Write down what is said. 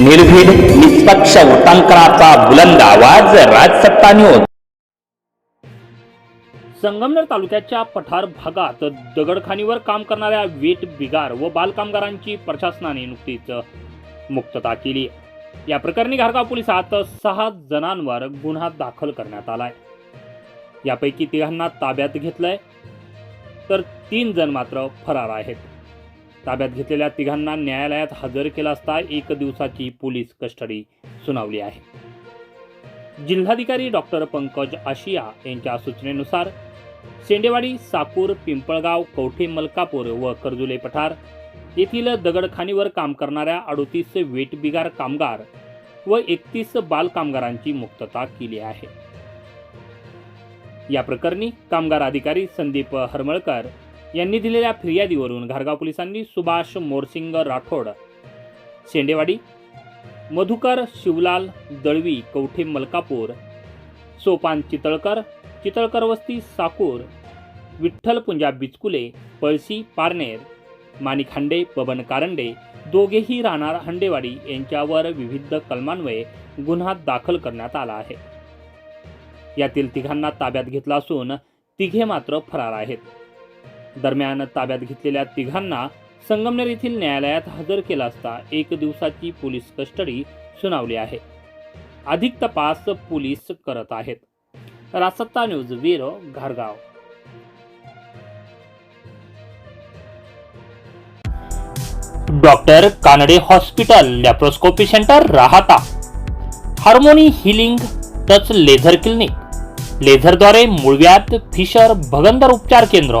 निर्भीड निष्पक्ष वृत्तांकनाचा बुलंद आवाज राजसत्ता न्यूज संगमनेर तालुक्याच्या पठार भागात दगडखाणीवर काम करणाऱ्या वेट बिगार व बालकामगारांची प्रशासनाने नुकतीच मुक्तता केली. या प्रकरणी घारगाव पोलिसात सहा जणांवर गुन्हा दाखल करण्यात आलाय. यापैकी तिघांना ताब्यात घेतलंय तर तीन जण मात्र फरार आहेत. ताब्यात घेतलेल्या तिघांना न्यायालयात हजर केला असता एक दिवसाची पोलीस कस्टडी सुनावली आहे. जिल्हाधिकारी डॉक्टर पंकज आशिया यांच्या सूचनेनुसार शेंडेवाडी साकूर पिंपळगाव कवठे मलकापूर व कर्जुले पठार येथील दगडखाणीवर काम करणाऱ्या अडोतीस वेटबिगार कामगार व एकतीस बालकामगारांची मुक्तता केली आहे. या प्रकरणी कामगार अधिकारी संदीप हरमळकर यांनी दिलेल्या फिर्यादीवरून घारगाव पोलिसांनी सुभाष मोरसिंग राठोड शेंडेवाडी मधुकर शिवलाल दळवी कवठे मलकापूर सोपान चितळकर चितळकर वस्ती साकूर विठ्ठल पुंजा बिचकुले पळशी पारनेर माणिक हांडे बबन कारंडे दोघेही राहणार हंडेवाडी यांच्यावर विविध कलमान्वये गुन्हा दाखल करण्यात आला आहे. यातील तिघांना ताब्यात घेतला असून तिघे मात्र फरार आहेत. दरम्यान ताब्यात घेतलेल्या तिघांना संगमनेर येथील न्यायालयात हजर केला असता एक दिवसाची पोलीस कस्टडी सुनावली आहे. अधिक तपास पोलीस करत आहेत. रासत्ता न्यूज वीर घारगाव. Doctor Kanade hospital laparoscopy centre Rahata. Harmony healing touch laser clinic. लेझरद्वारे मुळव्यात फिशर भगंदर उपचार केंद्र.